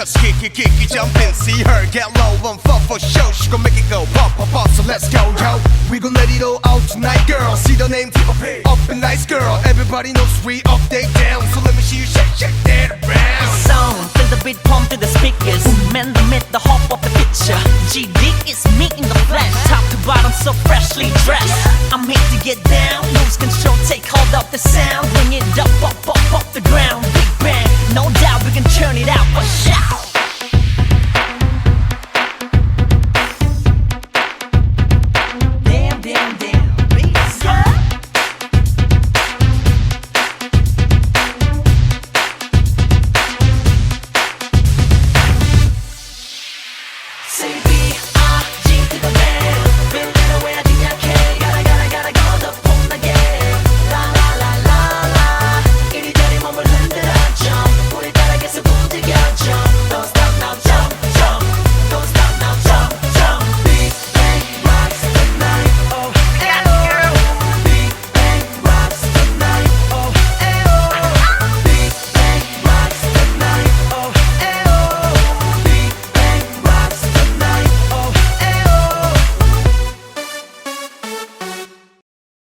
just kick it, kick it, jump in, see her get low and fuck for show. She gon' make it go pop, pop, pop. So let's go, yo. We gon' let it all out tonight, girl. See the name, keep up and nice, girl. Everybody knows we up, they down. So let me see you shake, shake that around. sound Feel the beat pump to the speakers Man the myth, the hop of the picture GD is me in the flesh Top to bottom so freshly dressed I'm here to get down Lose control, take hold of the sound Bring it up, up, up, up the ground.